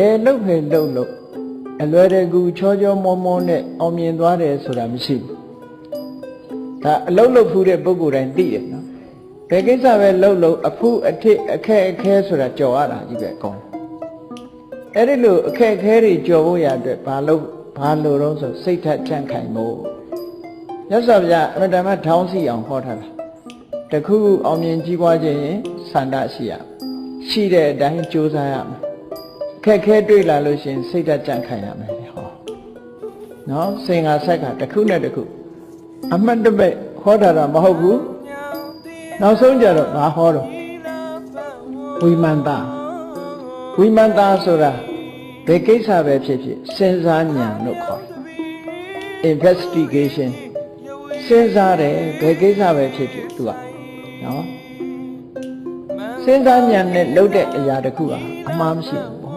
အဲလှုပ်ခဲ့လှုပ်လို့အလွယ်တကူချောချောမောမောနဲ့အောင်မြင်သွားတယ်ဆိုတာမရှိဘူးဒါအလုံးလှုပ်ဖူးတဲ့ပုဂ္ဂိုလ်တိုင်းသိတယ်နော်ဘယ်ကိစ္စပဲလှုပ်လို့အဖုအထစ်အခက်အခဲဆိုတာကြော်ရတာကြီးပဲအကောင်းအဲ့ဒီလိုအခက်အခဲတွေကြော်ဖို့ရအတွက်ဘာလို့ဘာလို့တော့ဆိုစိတ်ထက်ချမ်းခိုင်ဖို့မြတ်စွာဘုရားအမတ္တမထောင်းစီအောင်ဟောထားတာတခုခုအောင်မြင်ကြီးပွားခြင်းရင်ဆန္ဒရှိရမယ်ရှိတဲ့အတိုင်းကြိုးစားရမယ်အခ က်အခဲတွေ့လာလို့ရှရင်စိတ်ဓာတ်ကြံ့ခိုင်ရမယ်ဟောနော်စင်္ဂါဆက်ကတစ်ခုနဲ့တစ်ခုအမှတ်တမဲ့ဟောတာတော့မဟုတ်ဘူးနောက်ဆုံးကြတော့ငါဟောတော့ဝိမန္တာဝိမန္တာဆိုတာဘယ်ကိစ္စပဲဖြစ်ဖြစ်စဉ်းစားဉာဏ်လို့ခေါ်တယ် investigation စဉ်းစားတယ်ဘယ်ကိစ္စပဲဖြစ်ဖြစ်သူကနော်စဉ်းစားဉာဏ်နဲ့လုပ်တဲ့အရာတစ်ခုဟာအမှားမရှိဘူး